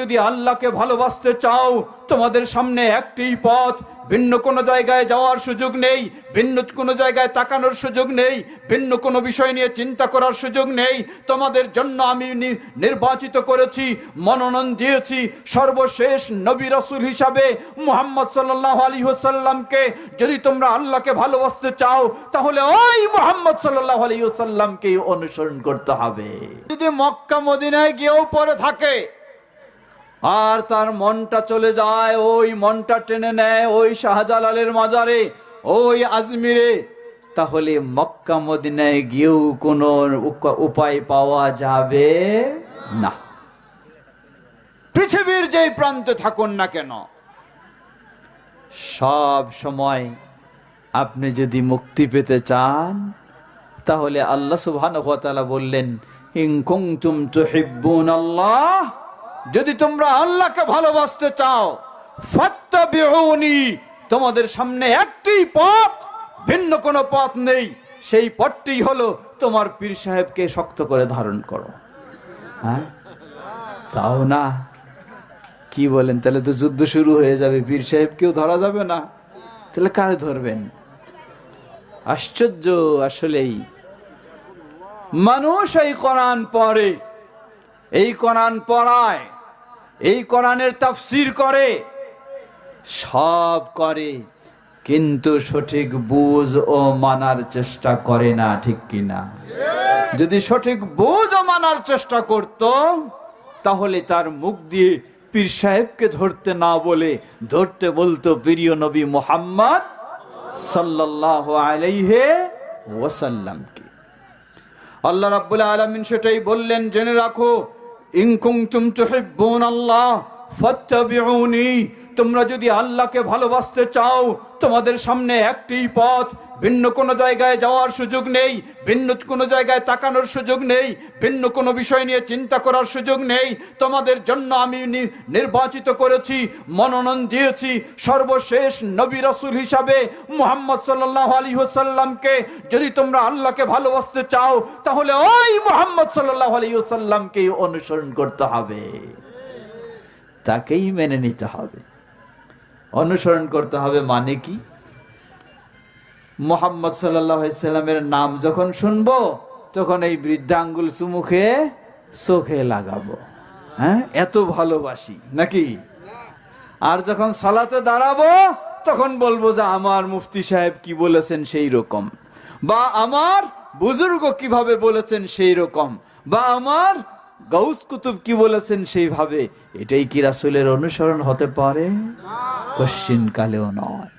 যদি আল্লাহকে ভালোবাসতে চাও, তোমাদের সামনে একটি পথ। ভিন্ন কোনো জায়গায় যাওয়ার সুযোগ নেই, ভিন্ন কোনো জায়গায় তাকানোর সুযোগ নেই, ভিন্ন কোনো বিষয় নিয়ে চিন্তা করার সুযোগ নেই। তোমাদের জন্য আমি নির্বাচিত করেছি, মনোনয়ন দিয়েছি। সর্বশেষ নবী রসুল হিসাবে মুহাম্মদ সাল্লাল্লাহু আলাইহি ওয়াসাল্লামকে যদি তোমরা আল্লাহকে ভালোবাসতে চাও, তাহলে ওই মুহাম্মদ সাল্লাল্লাহু আলাইহি ওয়াসাল্লামকেই অনুসরণ করতে হবে। যদি মক্কা, মদিনায় গিয়েও পরে থাকে আর তার মনটা চলে যায়, ওই মনটা টেনে নেয় ওই শাহজালালের মাজারে, ওই আজমিরে। তাহলে মক্কা মদিনায় গিয়েও কোনো উপায় পাওয়া যাবে না। পৃথিবীর যেই প্রান্তে থাকুন না কেন, সব সময় আপনি যদি মুক্তি পেতে চান, তাহলে আল্লাহ তাআলা বললেন, ইন কুনতুম তুহিব্বুন আল্লাহ যদি তোমরা আল্লাহকে ভালোবাসতে চাও তোমাদের সামনে একটি পথ, ভিন্ন কোনো পথ নেই। সেই পথটি হলো তোমার পীর সাহেবকে শক্ত করে ধারণ করো। হ্যাঁ? তাও না? কি বলেন? তাহলে তো যুদ্ধ শুরু হয়ে যাবে, পীর সাহেবকেও ধরা যাবে না। তাহলে কারে ধরবেন? আশ্চর্য আসলেই। মানুষ এই কোরআন পড়ে, এই কোরআন পড়ায়। এই কোরআনের তাফসির করে, সব করে, কিন্তু সঠিক বুঝ ও মানার চেষ্টা করে না, ঠিক কিনা যদি সঠিক বুঝ ও মানার চেষ্টা করত, তাহলে তার মুখ দিয়ে পীর সাহেবকে ধরতে না বলে, ধরতে বলতো প্রিয় নবী মোহাম্মদ সাল্লাল্লাহু আলাইহি ওয়াসাল্লামকে। আল্লাহ রাব্বুল আলামিন সেটাই বললেন, জেনে রাখো إن كنتم تحبون الله ফাত্তাবিউনি, তোমরা যদি আল্লাহকে ভালোবাসতে চাও, তোমাদের সামনে একটি পথ। ভিন্ন কোনো জায়গায় যাওয়ার সুযোগ নেই, ভিন্ন কোনো জায়গায় তাকানোর সুযোগ নেই, ভিন্ন কোনো বিষয় নিয়ে চিন্তা করার সুযোগ নেই। তোমাদের জন্য আমি নির্বাচিত করেছি, মনোনয়ন দিয়েছি। সর্বশেষ নবী রসুল হিসাবে মুহাম্মদ সাল্লাল্লাহু আলাইহি ওয়াসাল্লামকে যদি তোমরা আল্লাহকে ভালোবাসতে চাও, তাহলে ওই মুহাম্মদ আলাইহি ওয়াসাল্লামকেই অনুসরণ করতে হবে। তাকেই মেনে নিতে হবে। অনুসরণ করতে হবে মানে কি? মোহাম্মদ সাল্লামের নাম যখন শুনব, তখন এই বৃদ্ধাঙ্গুল চুমুখে চোখে লাগাবো। হ্যাঁ? এত ভালোবাসি, নাকি? আর যখন সালাতে দাঁড়াবো, তখন বলব যে, আমার মুফতি সাহেব কি বলেছেন সেই রকম? বা, আমার বুজুর্গ কীভাবে বলেছেন সেই রকম? বা, আমার গৌস কুতুব কি বলেছেন সেইভাবে? এটাই কি রাসুলের অনুসরণ হতে পারে? কশ্চিন কালেও নয়।